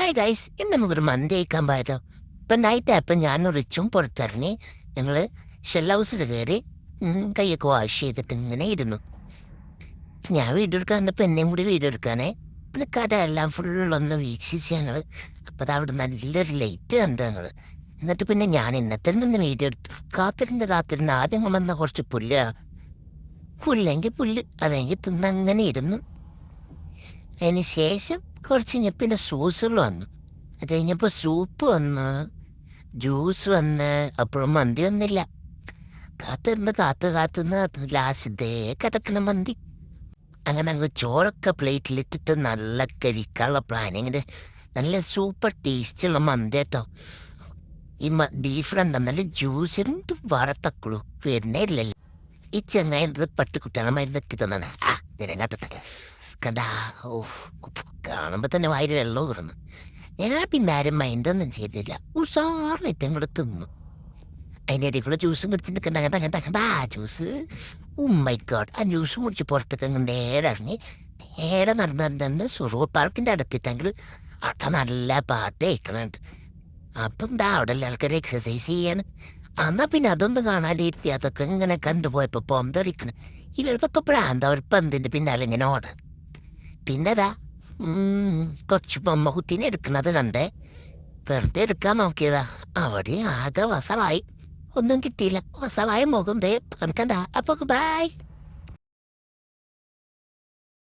Hi guys ഇന്ന് നമുക്കൊരു മന്തി കഴിക്കാൻ പോയാലോ ഇപ്പം നൈറ്റ് ആയപ്പോൾ ഞാനും റിച്ചും പുറത്തിറങ്ങി. ഞങ്ങൾ ഷെൽ ഹൗസിൽ കയറി കൈയൊക്കെ വാഷ് ചെയ്തിട്ട് ഇങ്ങനെ ഇരുന്നു. ഞാൻ വീഡിയോ എടുക്കാൻ വന്നപ്പോൾ എന്നെയും കൂടി വീഡിയോ എടുക്കാനേ. പിന്നെ കഥ എല്ലാം ഫുള്ളൊന്ന് വീക്ഷിച്ച് ഞങ്ങൾ അപ്പോൾ അത് അവിടെ നല്ലൊരു ലൈറ്റ് കണ്ടു ഞങ്ങൾ എന്നിട്ട് പിന്നെ ഞാൻ ഇന്നത്തെ നിന്ന് വീഡിയോ എടുത്തു. കാത്തിരുന്ന് കാത്തിരുന്ന് ആദ്യം വന്ന കുറച്ച് പുല്ല്. പുല്ലെങ്കിൽ പുല്ല്. അതെങ്കിൽ തിന്നങ്ങനെ ഇരുന്നു. അതിന് ശേഷം കുറച്ച് ഞെപ്പിന്റെ സൂസുകൾ വന്നു അത് കഴിഞ്ഞപ്പോൾ സൂപ്പ് വന്ന് ജ്യൂസ് വന്ന് അപ്പോഴും മന്തി വന്നില്ല കാത്തിരുന്ന് കാത്ത് കാത്തുനിന്ന് ലാസ്റ്റേ കതക്കണം മന്തി അങ്ങനെ അങ്ങ് ചോറൊക്കെ പ്ലേറ്റിലിട്ടിട്ട് നല്ല കഴിക്കാനുള്ള പ്ലാനിങ്ങിന് നല്ല സൂപ്പർ ടേസ്റ്റുള്ള മന്തി കേട്ടോ ഈ ബീഫ് രണ്ടെന്നാലും ജ്യൂസിന് വറത്തക്കുള്ളൂ വരുന്നേ ഇല്ലല്ലോ ഈ ചെങ്ങായി പട്ടുകുട്ടികളെ മരുന്നൊക്കെ തന്നെ ആ ഇതിനകത്ത് കണ്ടാ ഓ കാണുമ്പോ തന്നെ വായിൽ വെള്ളം തുറന്നു ഞാൻ പിന്നെ ആരും മൈൻഡൊന്നും ചെയ്തില്ല. ഉഷാറായിട്ട് അങ്ങോട്ട് തിന്നു. അതിന്റെ ഇടയിൽ കൂടെ ജ്യൂസും കുടിച്ചിട്ട് കണ്ട കണ്ട കണ്ട കണ്ട ആ ജ്യൂസ് ഉമ്മൈ ഗോഡ് ആ ജ്യൂസ് കുടിച്ച് പുറത്തേക്ക് അങ്ങ് നേരെ ഇറങ്ങി നേരെ നടന്ന് നടന്ന് സുറൂർ പാർക്കിന്റെ അടുത്തിട്ടെങ്കിൽ അവിടെ നല്ല പാട്ട് കേൾക്കുന്നുണ്ട് അപ്പം ദാ അവിടെ ഉള്ള ആൾക്കാർ എക്സസൈസ് ചെയ്യാണ്. എന്നാൽ പിന്നെ അതൊന്നും കാണാനിരുത്തി അതൊക്കെ ഇങ്ങനെ കണ്ടുപോയപ്പോൾ പൊന്തടിക്കണം ഇവർക്കൊക്കെ പ്രാന്ത ഒരു പന്തിന്റെ പിന്നാലെ ഇങ്ങനെ ഓടാൻ. പിന്നെതാ കൊച്ചു ബൊമ്മ എടുക്കുന്നത് കണ്ടേ. വെറുതെ എടുക്കാൻ നോക്കിയതാ. അവിടെ ആകെ വസളായി ഒന്നും കിട്ടിയില്ല. വസളായ മുഖം ദേ കണക്കണ്ട അപ്പൊ ബൈ